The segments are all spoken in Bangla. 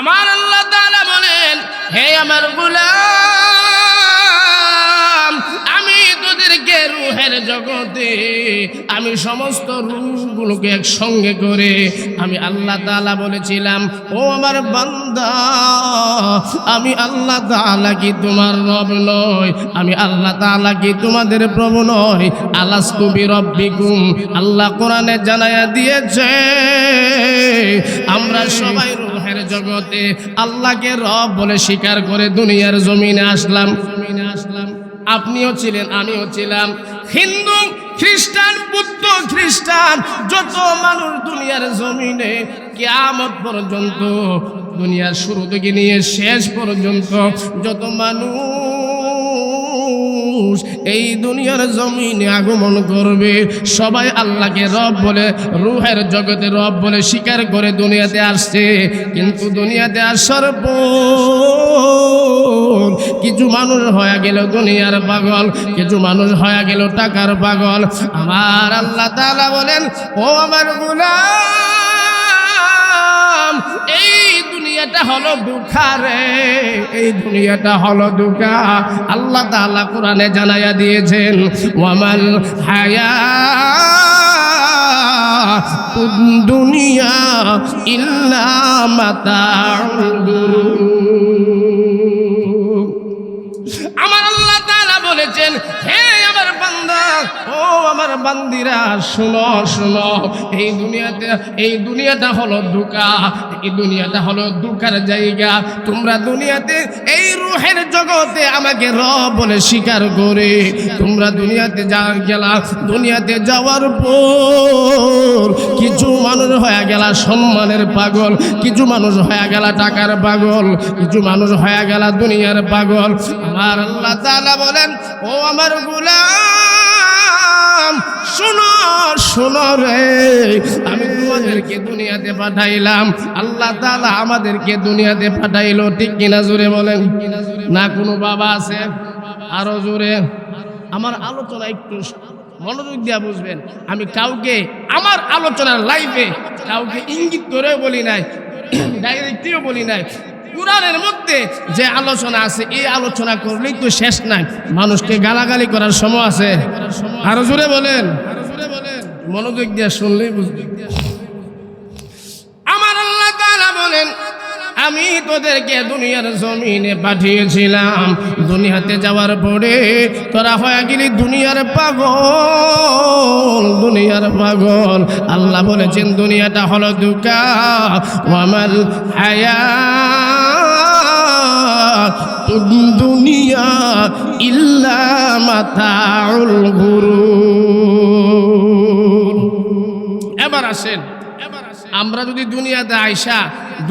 আমার আল্লাহ তাআলা বলেন, হে আমার গোলাম, আমি তোদেরকে রুহের জগতে, আমি সমস্ত রূপগুলোকে একসঙ্গে করে, আমি আল্লাহ তাআলা বলেছিলাম, ও আমার বান্দা, আমি আল্লাহ তাআলা কি তোমার রব নয় আমি আল্লাহ তাআলা কি তোমাদের প্রভু নয় আলাস্তু বিরব্বিকুম। আল্লাহ কোরআনে জানায়া দিয়েছে, আমরা সবাই জগতে আল্লাহকে রব বলে স্বীকার করে দুনিয়ার জমিনে আসলাম। জমিনে আসলাম আপনিও ছিলেন, আমিও ছিলাম। হিন্দু, খ্রিস্টান, বুদ্ধ, খ্রিস্টান, যত মানুষ দুনিয়ার জমিনে কেয়ামত পর্যন্ত, দুনিয়ার শুরু থেকে নিয়ে শেষ পর্যন্ত, যত মানুষ এই দুনিয়ার জমিনে আগমন করবে। সবাই আল্লাহকে রব বলে, রুহের জগতে রব বলে স্বীকার করে দুনিয়াতে আসছে। কিন্তু দুনিয়াতে আসার পর কিছু মানুষ হয়ে গেল দুনিয়ার পাগল, কিছু মানুষ হয়ে গেল টাকার পাগল। আমার আল্লাহ তালা বলেন, ও আমার গুলাম, এই দুনিয়াটা হলো দুঃখা রে। এই দুনিয়াটা হলো দুঃখা। আল্লাহ তাআলা কোরআনে জানাইয়া দিয়েছেন ওয়ামাল হায়া দুনিয়া ইল্লা আমার আল্লাহ তাআলা বলেছেন, হে আমার বান্দিরা, শুনো শুনো, এই দুনিয়াতে, এই দুনিয়াটা হলো দুকা এই দুনিয়াটা হলো দুকার জায়গা। তোমরা দুনিয়াতে, এই রুহের জগতে আমাকে র বলে স্বীকার করে। তোমরা দুনিয়াতে যা গেলা, দুনিয়াতে যাওয়ার পর কিছু মানুষ হয়ে গেলা সম্মানের পাগল, কিছু মানুষ হয়ে গেলা টাকার পাগল, কিছু মানুষ হয়ে গেলা দুনিয়ার পাগল। আমার আল্লাহ তাআলা বলেন, ও আমার শোনো শোনো রে, আমি তোমাদেরকে দুনিয়াতে পাঠাইলাম। আল্লাহ তাআলা আমাদেরকে দুনিয়াতে পাঠাইলো, ঠিক কিনা জোরে বলেন? না কোনো বাবা আছে? আরও জোরে। আমার আলোচনা একটু মনোযোগ দিয়া বুঝবেন। আমি কাউকে, আমার আলোচনার লাইফে কাউকে ইঙ্গিত করে বলি নাই ডাইরেক্টলিও বলি নাই। কোরআনের মধ্যে যে আলোচনা আছে, এই আলোচনা করলেই তো শেষ নাই। মানুষকে গালাগালি করার সময় আছে। আরও জোরে বলেন। মনোযোগ দিয়ে শুনলেই বুঝবে। আমার আল্লাহ তাআলা বলেন, আমি তোদেরকে দুনিয়ার জমিনে পাঠিয়েছিলাম। দুনিয়াতে যাওয়ার পরে তোরা হয়ে গেলি দুনিয়ার পাগল দুনিয়ার পাগল। আল্লাহ বলেছেন, দুনিয়াটা হলো দুকা, ওয়ামাল হায়া। দুনিয়া ইল্লা মাতাউল গুরুর আসেন। আমরা যদি দুনিয়াতে আইসা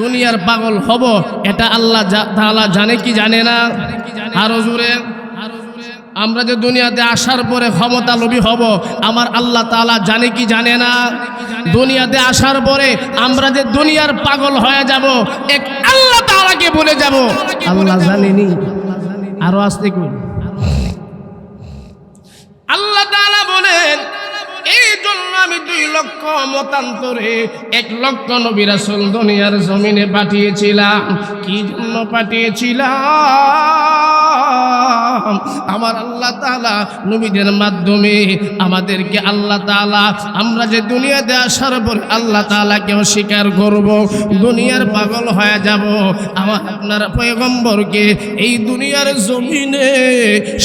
দুনিয়ার পাগল হব, এটা আল্লাহ তাআলা জানে কি জানে না? আরও জুড়ে আমরা যে দুনিয়াতে আসার পরে ক্ষমতা লোভী হব, আমার আল্লাহ তাআলা জানে কি জানে না? দুনিয়াতে আসার পরে আমরা যে দুনিয়ার পাগল হয়ে যাব, এক আল্লাহ তালাকে বলে যাব। আল্লাহ জানেনি। আরও আসতে কই? লক্ষ মতান্তরে এক লক্ষ নবিরাসল রাসূল দুনিয়ার জমিনে পাঠিয়েছিলাম। কি জন্য পাঠিয়েছিলাম? আমার আল্লাহ তাআলা নবীদের মাধ্যমে আমাদেরকে আল্লাহ তাআলা, আমরা যে দুনিয়াতে আসার পর আল্লাহ তাআলাকে অস্বীকার করব, দুনিয়ার পাগল হয়ে যাব। আমার আপনার পয়গম্বরকে এই দুনিয়ার জমিনে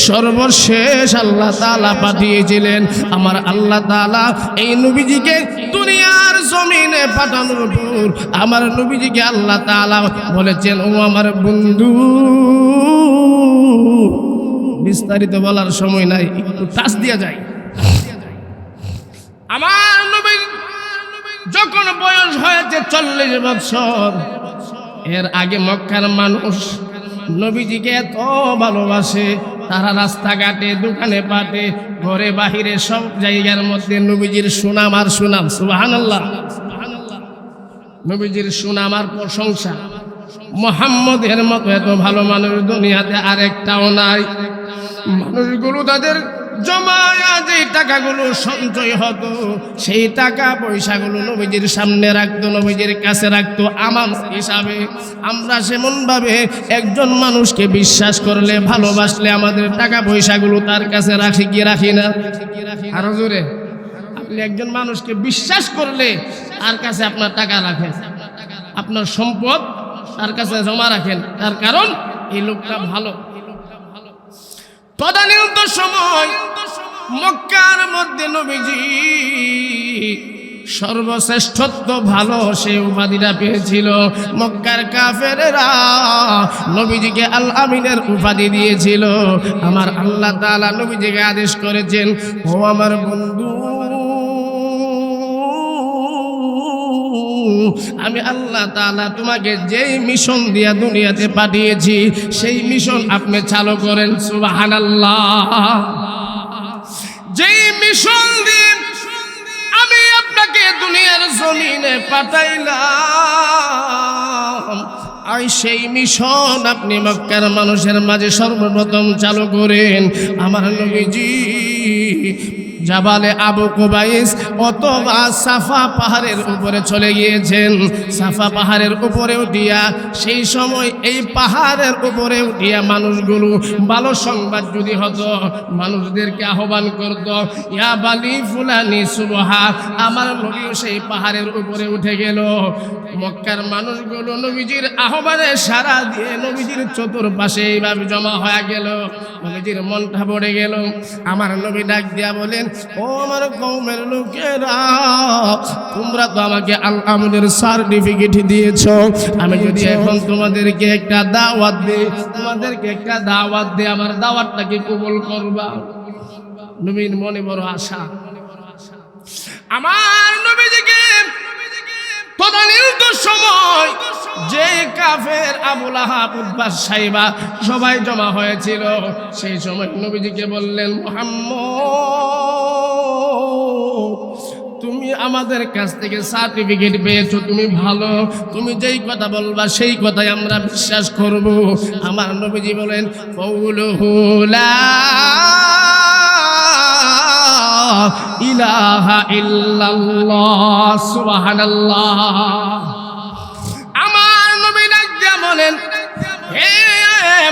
সর্বশেষ আল্লাহ তাআলা পাঠিয়েছিলেন। আমার আল্লাহ তাআলা এই নবীজিকে দুনিয়ার জমিনে পাঠানোর পর আমার নবীজিকে আল্লাহ তাআলা বলেছেন, ও আমার বন্ধু বিস্তারিত বলার সময় নাই, একটু টাচ দিয়া যায় আমার নবী যখন বয়স হয়েছে চল্লিশ বছর এর আগে মক্কার মানুষ নবীজিকে এত ভালোবাসে, তারা রাস্তাঘাটে, দোকানে পাটে, ঘরে বাহিরে সব জায়গার মধ্যে নবীজির সুনাম আর সুনাম আল্লাহ নবীজির সুনাম আর প্রশংসা। মোহাম্মদের মতো এত ভালো মানুষ দুনিয়াতে আরেকটাও নাই। মানুষগুলো তাদের জমায়া যে টাকাগুলো সঞ্চয় হতো, সেই টাকা পয়সাগুলো নবীজির সামনে রাখতো, নবীজির কাছে রাখতো। আমার হিসাবে আমরা সেমন ভাবে একজন মানুষকে বিশ্বাস করলে, ভালোবাসলে, আমাদের টাকা পয়সাগুলো তার কাছে রাখি কি রাখি না? আরও জোরে। আপনি একজন মানুষকে বিশ্বাস করলে তার কাছে আপনার টাকা রাখেন আপনার সম্পদ তার কাছে জমা রাখেন। তার কারণ, এই লোকটা ভালো। তদানীন্ত সময় মক্কার মধ্যে নবীজি সর্বশ্রেষ্ঠত্ব ভালো সে উপাধিটা পেয়েছিল। মক্কার কাফেরেরা নবীজিকে আল আমিনের উপাধি দিয়েছিল। আমার আল্লাহ তাআলা নবীজিকে আদেশ করেছেন, ও আমার বন্ধু আমি আল্লাহ তাআলা তোমাকে যেই মিশন দিয়া দুনিয়াতে পাঠিয়েছি, সেই মিশন আপনি চালু করেন সুবাহান আল্লাহ যেই মিশন দিয়ে আমি আপনাকে দুনিয়ার জমিনে পাঠাইলাম, আর সেই মিশন আপনি মক্কার মানুষের মাঝে সর্বপ্রথম চালু করেন। আমার নবীজি জাবালে আবু কুবাইস অথবা সাফা পাহাড়ের উপরে চলে গিয়েছেন। সাফা পাহাড়ের উপরে উঠিয়া সেই সময় এই পাহাড়ের উপরে উঠিয়া মানুষগুলো ভালো সংবাদ যদি হতো, মানুষদেরকে আহ্বান করত, ইয়া বালি ফুলানি সুবহা আমার নবীও সেই পাহাড়ের উপরে উঠে গেল। মক্কার মানুষগুলো নবীজির আহ্বানে সারা দিয়ে নবীজির চতুর্পাশে এইভাবে জমা হয়ে গেল। নবীজির মনটা পড়ে গেল। আমার নবী ডাক দিয়া বলেন ও আমার কৌমের লোকেরা তোমরা তো আমাকে আল আমাদের সার্টিফিকেট দিয়েছ। আমি যদি এখন তোমাদেরকে একটা দাওয়াত দিই তোমাদেরকে একটা দাওয়াত দিই আমার দাওয়াতটাকে কবল করবা। নবীর মনে বড় আশা। আমার নবীজিকে সময় যে কাফের আবুল আহাব উদ্বাস সাইবা সবাই জমা হয়েছিল, সেই সময় নবীজিকে বললেন, মোহাম্মদ, তুমি আমাদের কাছ থেকে সার্টিফিকেট পেয়েছ, তুমি ভালো, তুমি যেই কথা বলবা সেই কথাই আমরা বিশ্বাস করব। আমার নবীজি বলেন কৌলহুলা আমার বলেন, হে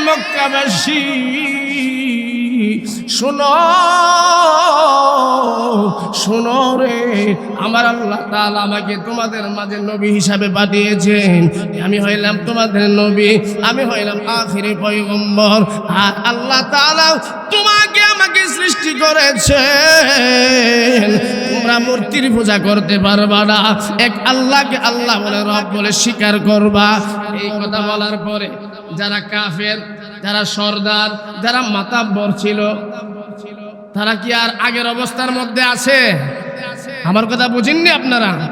মক্কাবাসী, শোনো শোনো রে, আমার আল্লাহ তাআলা আমাকে তোমাদের মাঝে নবী হিসাবে পাঠিয়েছেন। আমি হইলাম তোমাদের নবী, আমি হইলাম আখিরি পয়গম্বর। আর আল্লাহ তাআলা তোমাকে আমাকে সৃষ্টি করেছেন। তোমরা মূর্তির পূজা করতে পারবা না। এক আল্লাহকে আল্লাহ বলে, রব বলে, স্বীকার করবা। এই কথা বলার পরে যারা কাফের, যারা সর্দার, যারা মাতাব্বর ছিল, তারা কি আর আগের অবস্থার মধ্যে আছে? আমার কথা বুঝেননি আপনারা?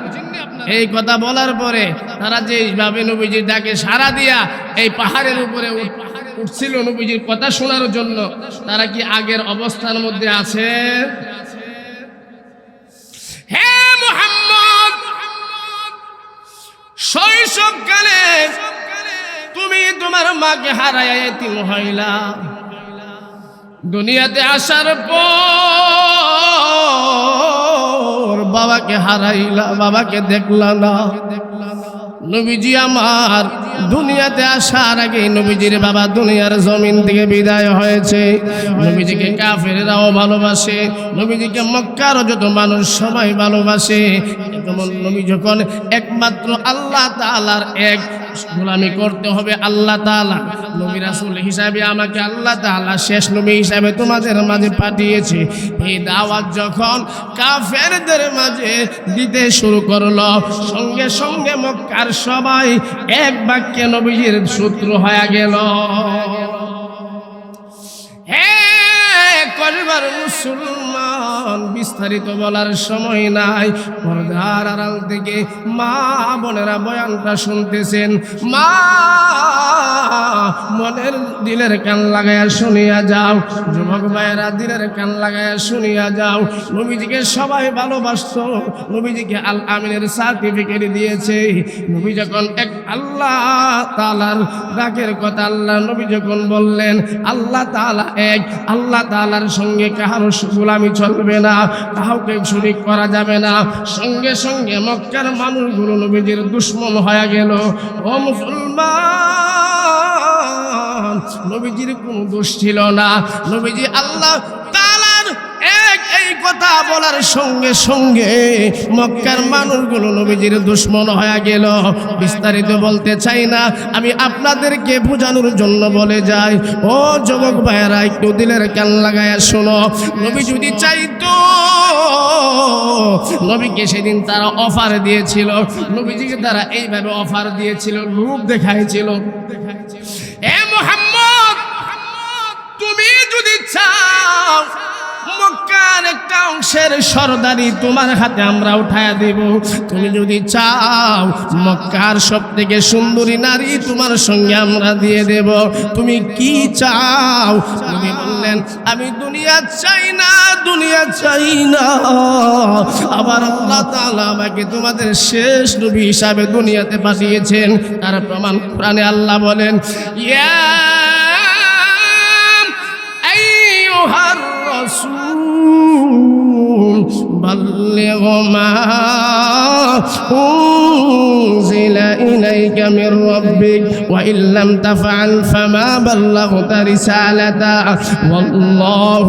এই কথা বলার পরে তারা যে এইভাবে নবীজির ডাকে সারা দিয়া এই পাহাড়ের উপরে উঠ- উঠছিল নবীজির কথা শোনার জন্য। তারা কি আগের অবস্থার মধ্যে আছে? হে মুহাম্মদ, শৈশবকালে তুমি তোমার মাকে হারায় হইলা। দুনিয়াতে আসার পর বাবাকে হারাইলা, বাবাকে দেখলা না। নবীজি আমার দুনিয়াতে আসার আগে নবীজির বাবা দুনিয়ার জমিন থেকে বিদায় হয়েছে। নবীজিকে কাফেরাও ভালোবাসে, নবীজিকে মক্কারও যত মানুষ সবাই ভালোবাসে। নবী যখন একমাত্র আল্লাহ তালার এক গোলামি করতে হবে আল্লাহ তালা নবী রাসুল হিসাবে আমাকে আল্লাহ তালা শেষ নবী হিসাবে তোমাদের মাঝে পাঠিয়েছে। এই দাওয়াত যখন কাফেরদের মাঝে দিতে শুরু করল, সঙ্গে সঙ্গে মক্কার সবাই এক বাক্যে নবীজির শত্রু হয়ে গেল। করবার মুসলমান, বিস্তারিত বলার সময় নাই। পর্দার আড়াল থেকে মা বোনেরা বয়ানটা শুনতেছেন। মা, মনের দিলের কান লাগায়া শুনিয়া যাও। যুবক ভাইয়েরা, দিলের কান লাগায়া শুনিয়া যাও। নবীজিকে সবাই ভালোবাসত। নবীজিকে আল আমিনের সার্টিফিকেট দিয়েছে। নবী যখন এক আল্লাহ তালার ডাকের কথা আল্লাহ নবী যখন বললেন, আল্লাহ তালা এক, আল্লাহ তালার সঙ্গে সঙ্গে কাহারও গোলামি চলবে না কাউকে শরিক করা যাবে না। সঙ্গে সঙ্গে মক্কার মানুষগুলো নবীদের দুশ্মন হয়ে গেল। ও মুসলমান, নবীজির কোনো দোষ ছিল না। নবীজি আল্লাহ কথা বলার সঙ্গে সঙ্গে মক্কার মানুষগুলো নবীজির দুশ্মন হয়ে গেল। বিস্তারিত বলতে চাই না। আমি আপনাদেরকে বোঝানোর জন্য বলে যাই। ও যুবক ভাইয়েরা, একটু দিলের কান লাগায় শোনো। নবী যদি চাইতো, নবীকে সেদিন তারা অফার দিয়েছিল। নবীজিকে তারা এইভাবে অফার দিয়েছিল, রূপ দেখাইছিল। এ মোহাম্মদ, তুমি যদি চাও, মক্কার অংশের সরদারি তোমার হাতে আমরা উঠায়া দেব। তুমি যদি চাও, মক্কার সব থেকে সুন্দরী নারী তোমার সঙ্গে আমরা দিয়ে দেব। তুমি কি চাও? তুমি বললেন, আমি দুনিয়া চাই না, দুনিয়া চাই না। আবার আল্লাহ তাআলা আমাকে তোমাদের শেষ নবী হিসাবে দুনিয়াতে পাঠিয়েছেন। তার প্রমাণ কোরআনে আল্লাহ বলেন, ইয়া بلغ ما أنزل إليك من ربك وإن لم تفعل فما بلغت رسالته. والله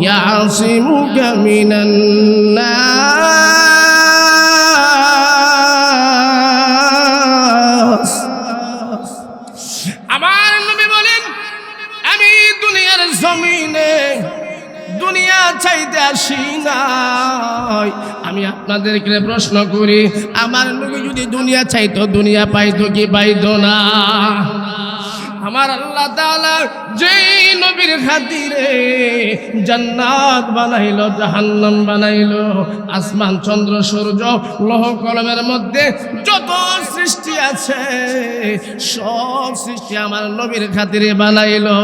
يعصمك من الناس. চাইতে আসি নাই। আমি আপনাদেরকে প্রশ্ন করি, আমার লোকে যদি দুনিয়া চাইতো, দুনিয়া পাইতো কি পাইতো না? আমার আল্লাহ তাআলা যেই নবীর খাতিরে জান্নাত বানাইলো, জাহান্নাম বানাইলো, আসমান, চন্দ্র, সূর্য, লৌহ, কলমের মধ্যে যত সৃষ্টি আছে, সব সৃষ্টি আমার নবীর খাতিরে বানাইলো।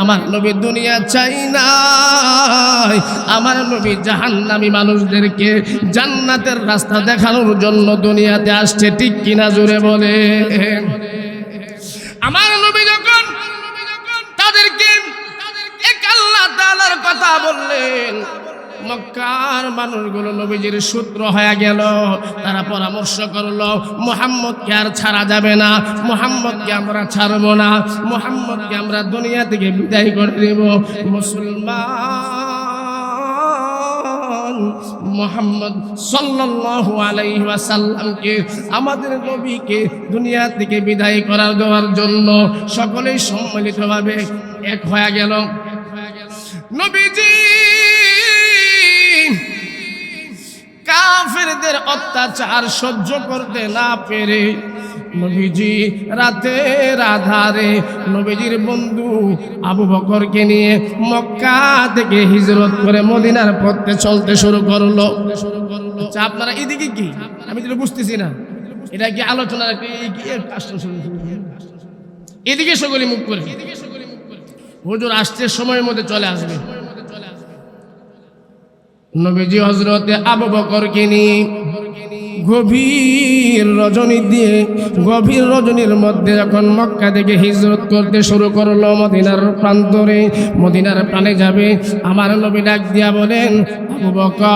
আমার নবী দুনিয়া চাই নাই। আমার নবী জাহান্নামী মানুষদেরকে জান্নাতের রাস্তা দেখানোর জন্য দুনিয়াতে আসছে, ঠিক কিনা জুড়ে বলে আমার নবী যখন তাদেরকে এক আল্লাহ তাআলার কথা বললেন। মক্কার মানুষগুলো নবীজির সূত্র হয়ে গেল। তারা পরামর্শ করল, মোহাম্মদকে আর ছাড়া যাবে না। মোহাম্মদকে আমরা ছাড়বো না। মোহাম্মদকে আমরা দুনিয়া থেকে বিদায় করে দেব। মুসলমান মোহাম্মদ সাল্লাল্লাহু আলাইহি ওয়াসাল্লামকে, আমাদের নবীকে দুনিয়া থেকে বিদায় করার দেওয়ার জন্য সকলেই সম্মিলিতভাবে এক হয়ে গেল। কাফেরদের অত্যাচার সহ্য করতে না পেরে নবীজি রাতের আধারে নবীজির বন্ধু আবু বকরকে নিয়ে মক্কা থেকে হিজরত করে মদিনার পথে চলতে শুরু করল। আচ্ছা আপনারা এদিকে কি? আমি তো বুঝতেছি না। এটা কি আলোচনার। এদিকে সকলে মুখ করে। হুজুর আসতে সময়ের মধ্যে চলে আসবে। নবীজি হজরতে আবু বকরকে নিয়ে গভীর রজনী দিয়ে, গভীর রজনীর মধ্যে যখন মক্কা থেকে হিজরত করতে শুরু করল, মদিনার প্রান্তরে, মদিনার প্রাণে যাবে, আমার নবী ডাক দিয়া বলেন, আবু বকর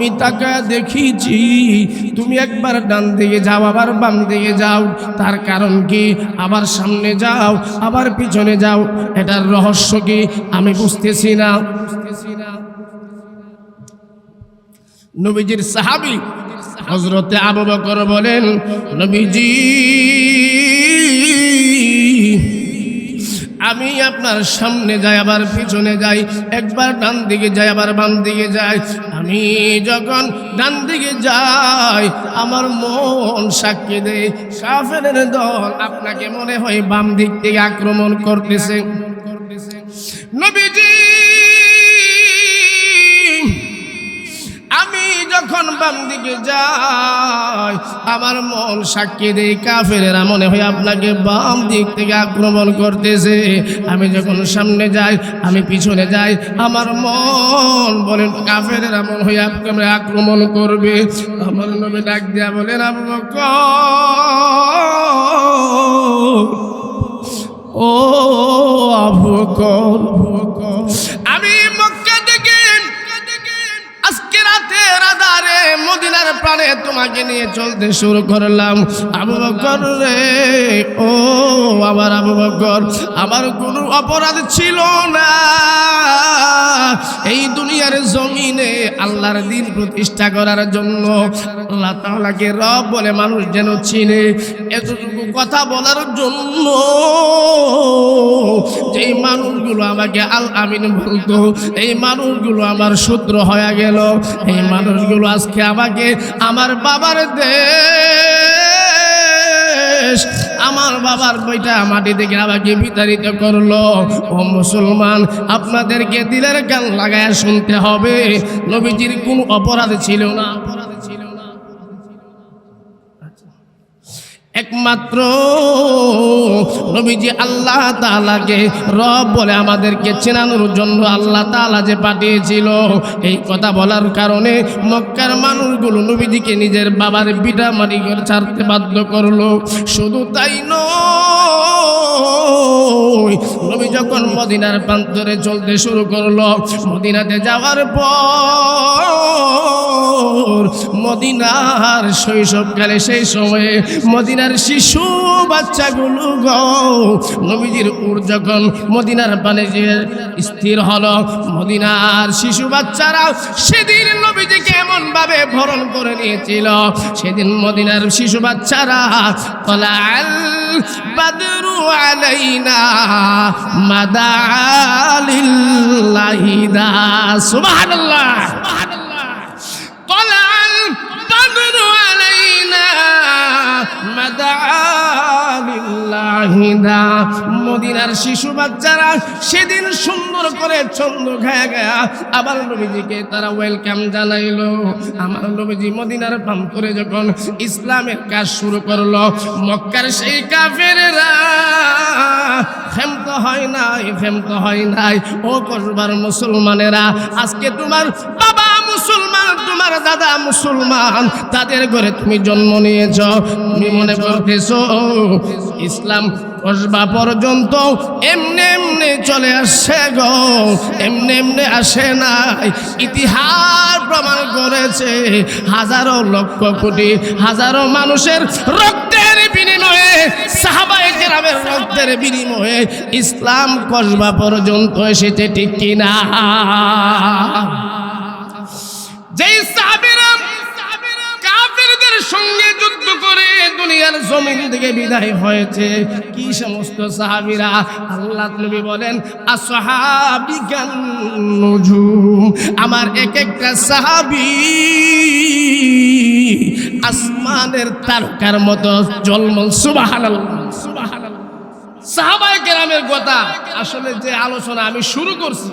আমি তাকে দেখিছি তুমি একবার ডান দিকে যাও, আবার বাম দিকে যাও। তার কারণ কি? আবার সামনে যাও, আবার পিছনে যাও। এটার রহস্য কি? আমি বুঝতেছি না। নবীজির সাহাবি হজরতে আবু বকর বলেন, নবীজি আমি আপনার সামনে যাই, আবার পিছনে যাই, একবার ডান দিকে যাই, আবার বাম দিকে যাই। আমি যখন ডান দিকে যাই, আমার মন সাক্ষী দেয় কাফের দল আপনাকে মনে হয় বাম দিক থেকে আক্রমণ করতেছে। নবীজি বাম দিকে যাই আমার মন সাক্ষী দেই কাফেরেরা মনে হয় আপনাকে বাম দিক থেকে আক্রমণ করতেছে। আমি যখন সামনে যাই, আমি পিছনে যাই, আমার মন বলেন কাফেরেরা মনে হয় আপনাকে আক্রমণ করবে। আমার নবী ডাক দিয়া বলেন, আবু ও আবু বকর আমি আজকে রাতে রাদারে মদিনার প্রাণে তোমাকে নিয়ে চলতে শুরু করলাম। আবু বকর রে, ও আমার আবু বকর, আমার কোনো অপরাধ ছিল না। এই দুনিয়ার জমিনে আল্লাহর দিন প্রতিষ্ঠা করার জন্য আল্লাহ তাআলাকে রব বলে মানুষ যেন চিনে। এতটুকু কথা বলার জন্য যেই মানুষগুলো আমাকে আল আমিন বলতো, এই মানুষগুলো আমার সূত্র হয়ে গেল। এই মানুষগুলো আজকে আমাকে, আমার বাবার দেশ, আমার বাবার বইটা মাটি থেকে আমাকে বিতাড়িত করল। ও মুসলমান, আপনাদেরকে দিলের গান লাগায় শুনতে হবে। নবীজির কোন অপরাধ ছিল না অপরাধ ছিল না। একমাত্র নবীজি আল্লাহ তাআলাকে রব বলে আমাদেরকে চেনানোর জন্য আল্লাহ তাআলা যে পাঠিয়েছিল। এই কথা বলার কারণে মক্কার মানুষগুলো নবীজিকে নিজের বাবার বিটা মারি করে ছাড়তে বাধ্য করল। শুধু তাই নয়, নবী যখন মদিনার প্রান্তরে চলতে শুরু করল, মদিনাতে যাওয়ার পর মদিনার শৈশবকালে সেই সময়ে মদিনার শিশু বাচ্চাগুলো গো, নবীজির উর যখন মদিনার পানে যে স্থির হলো, মদিনার শিশু বাচ্চারা সেদিন নবীজিকে এমন ভাবে ভরণ করে নিয়েছিল। সেদিন মদিনার শিশু বাচ্চারা তলাল বাদরু আলাইনা মাদালিল্লাহিদা সুবহানাল্লাহ সুবহানাল্লাহ। طلع البدر علينا মদিনা মদিনার শিশু বাচ্চারা সেদিন সুন্দর করে ছন্দ গায়া গায়া আবার নবীজিকে তারা ওয়েলকাম জানাইলো আমার নবীজি মদিনার প্রান্তরে যখন ইসলামের কাজ শুরু করলো মক্কার সেই কাফেরেরা ক্ষমত হয় নাই ক্ষমত হয় নাই ও কসবার মুসলমানেরা আজকে তোমার বাবা তোমার দাদা মুসলমান, তাদের ঘরে তুমি জন্ম নিয়েছ। তুমি মনে করতেছ, ইসলাম কসবা পর্যন্ত এমনি এমনি চলে আসছে গো, এমনি এমনি আসে নাই। ইতিহাস প্রমাণ করেছে, হাজারো লক্ষ কোটি, হাজারো মানুষের রক্তের বিনিময়ে, সাহাবায়ে কেরামের রক্তের বিনিময়ে ইসলাম কসবা পর্যন্ত এসেছে, ঠিক কিনা? যেই সাহাবীরা কাফেরদের সঙ্গে যুদ্ধ করে দুনিয়ার জমিন থেকে বিদায় হয়েছে, কি সমস্ত সাহাবীরা? আল্লাহ নবী বলেন আসহাবিগান নুজুম আমার এক একটা সাহাবী আসমানের তারকার মতো জলমল, সুবহানাল্লাহ সুবহানাল্লাহ। সাহাবায়ে কেরামের কথা, আসলে যে আলোচনা আমি শুরু করছি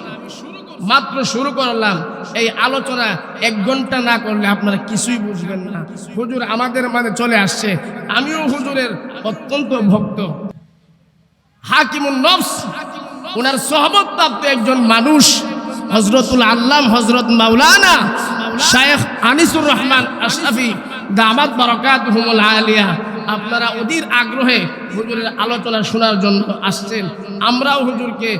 মাত্র শুরু করলাম। এই আলোচনা এক ঘণ্টা না করলে আপনারা কিছুই বুঝবেন না। হুজুর আমাদের মাঝে চলে আসছে। আমিও হুজুরের অত্যন্ত ভক্ত। হাকিমুন নফস ওনার সহবত প্রাপ্ত একজন মানুষ হজরতুল আল্লাম হজরত মাওলানা শায়েখ আনিসুর রহমান আশরাফি, দামাত বারকাত হুমুল আলিয়া। আপনারা অধীর আগ্রহে হুজুরের আলোচনা শোনার জন্য আসছেন। আমরাও হুজুরকে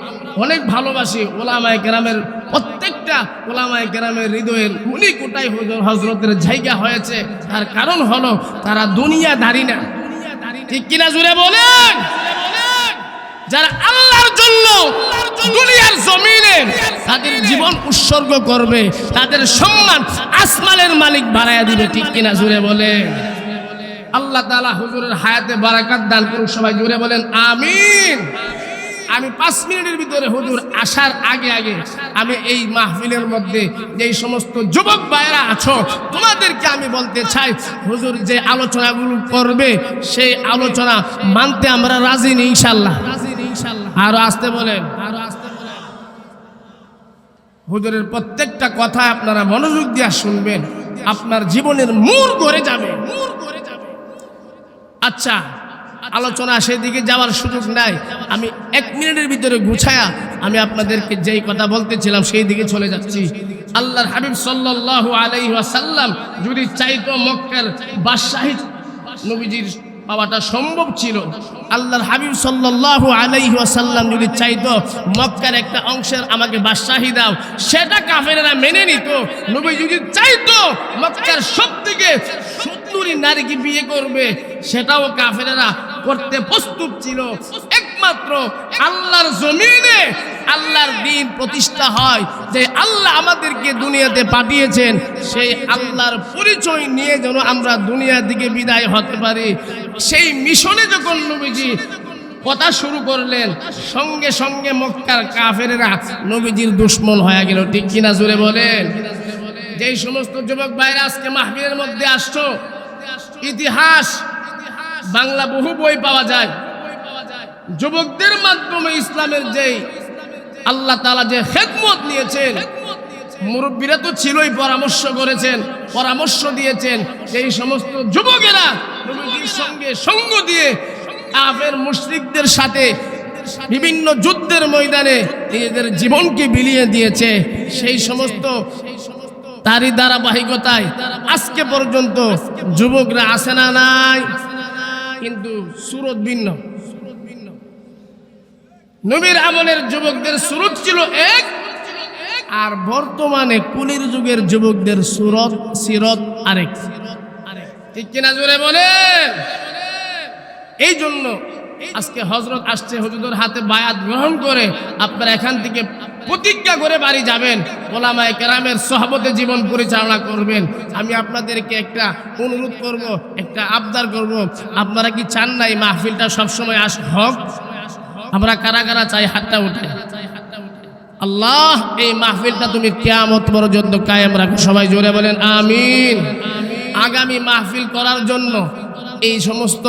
অনেক ভালোবাসি ওলামায় গ্রামের প্রত্যেকটা ওলামায় গ্রামের হৃদয়ের উনি কোটাই হুজুর হজরতের জায়গা হয়েছে। তার কারণ হলো তারা দুনিয়া দাঁড়ি না। ঠিক কিনা জুড়ে বলেন? যারা আল্লাহর জন্য দুনিয়ার জমিনে তাদের জীবন উৎসর্গ করবে, তাদের সম্মান আসমানের মালিক বাড়াইয়া দিবে। ঠিক কিনা জুড়ে বলে আল্লাহ তালা হুজুরের হায়াতে বারাকাত দান করুক, সবাই জুড়ে বলেন, আমিন। আমি পাঁচ মিনিটের ভিতরে হুজুর আসার আগে আগে আমি এই মাহফিলের মধ্যে যেই সমস্ত যুবক ভাইরা আছো, তোমাদেরকে আমি বলতে চাই, হুজুর যে আলোচনাগুলো করবে, সেই আলোচনা মানতে আমরা রাজি নেই ইনশাল্লাহ আরও আসতে বলেন। আরও আসতে হুজুরের প্রত্যেকটা কথা আপনারা মনোযোগ দিয়ে শুনবেন, আপনার জীবনের মূল করে যাবে। মূল আচ্ছা আলোচনা সেদিকে যাওয়ার সুযোগ নাই। আমি এক মিনিটের ভিতরে গুছায়া আমি আপনাদেরকে যেই কথা বলতেছিলাম সেই দিকে চলে যাচ্ছি। আল্লাহর হাবিব সাল্লাল্লাহু আলাইহি ওয়াসাল্লাম যদি চাইতো মক্কার বাদশাহী নবীজির পাওয়াটা সম্ভব ছিল, আল্লাহর হাবিব সাল্লাল্লাহু আলাইহি ওয়াসাল্লাম যদি চাইতো মক্কার একটা অংশের আমাকে বাদশাহী দাও, সেটা কাফেরেরা মেনে নিত। নবী যদি চাইতো মক্কার সব থেকে সুন্দরী নারীকে বিয়ে করবে সেটাও কাফেরেরা করতে প্রস্তুত ছিল। একমাত্র আল্লাহর জমিনে আল্লাহর দিন প্রতিষ্ঠা হয়, যে আল্লাহ আমাদেরকে দুনিয়াতে পাঠিয়েছেন, সেই আল্লাহর পরিচয় নিয়ে যেন আমরা দুনিয়ার দিকে বিদায় হতে পারি। সেই মিশনে যখন নবীজি কথা শুরু করলেন, সঙ্গে সঙ্গে মক্কার কাফেরেরা নবীজির দুশ্মন হয়ে গেল। ঠিক কিনা জুড়ে বলেন? যেই সমস্ত যুবক ভাইরা আজকে মধ্যে আসছো, ইতিহাস বাংলা বহু বই পাওয়া যায়। যুবকদের মাধ্যমে ইসলামের যেই আল্লাহ তালা যে খেদমত নিয়েছেন, মুরব্বীরা তো ছিলই পরামর্শ করেছেন, পরামর্শ দিয়েছেন সেই সমস্ত যুবকেরা সঙ্গে সঙ্গ দিয়ে কাফের মুশরিকদের সাথে বিভিন্ন যুদ্ধের ময়দানে নিজেদের জীবনকে বিলিয়ে দিয়েছে। সেই সমস্ত তারই ধারাবাহিকতায় আজকে পর্যন্ত যুবকরা আসে না নাই? কিন্তু সুরত ভিন্ন। নবীর আমলের যুবকদের সুরত ছিল এক, আর বর্তমানে কুলির যুগের যুবকদের সুরত, সিরত আরেক। ঠিক কিনা জোরে বলেন? এই জন্য আজকে হজরত আসছে হুজুরের হাতে বায়াত গ্রহণ করে, আপনারা এখান থেকে প্রতিজ্ঞা করে বাড়ি যাবেন। ওলামায় কেরামের সহবতে জীবন পরিচালনা করবেন। আমি আপনাদেরকে একটা অনুরোধ করব, একটা আবদার করব। আপনারা কি চান না এই মাহফিলটা সবসময় আস হোক? আমরা কারা কারা চাই হাতটা উঠে। আল্লাহ, এই মাহফিলটা তুমি কেয়ামত পর্যন্ত কায়েম রাখো। সবাই জোরে বলেন, আমিন। আগামী মাহফিল করার জন্য এই সমস্ত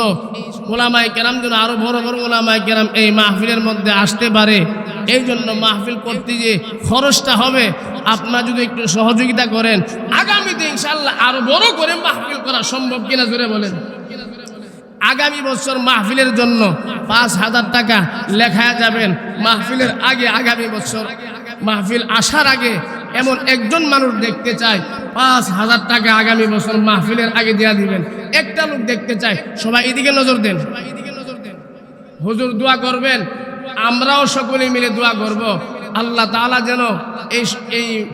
ওলামায় কেরাম যেন আরও বড় বড় ওলামায় কেরাম এই মাহফিলের মধ্যে আসতে পারে। এই জন্য মাহফিল করতে যে খরচটা হবে। আপনারা যদি একটু সহযোগিতা করেন, আগামীতে ইনশাল্লাহ আরও বড় করে মাহফিল করা সম্ভব কিনা জোরে বলেন। আগামী বছর মাহফিলের জন্য পাঁচ হাজার টাকা লেখা যাবেন। মাহফিলের আগে আগামী বছর মাহফিল আসার আগে এমন একজন মানুষ দেখতে চায়, পাঁচ হাজার টাকা আগামী বছর মাহফিলের আগে দেওয়া দিবেন। একটা লোক দেখতে চায়। সবাই এদিকে নজর দেন। হুজুর দোয়া করবেন। আমরাও সকলে মিলে দোয়া করব। আল্লাহ তাআলা যেন এই এই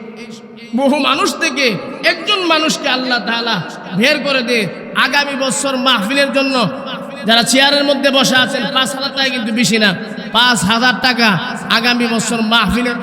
বহু মানুষ থেকে একজন মানুষকে আল্লাহ তাআলা বের করে দে। আগামী বছর মাহফিলের জন্য যারা চেয়ারের মধ্যে বসে আছেন, পাঁচ হাজার টাকা কিন্তু বেশি না। পাঁচ হাজার টাকা আগামী বছর মাহফিলের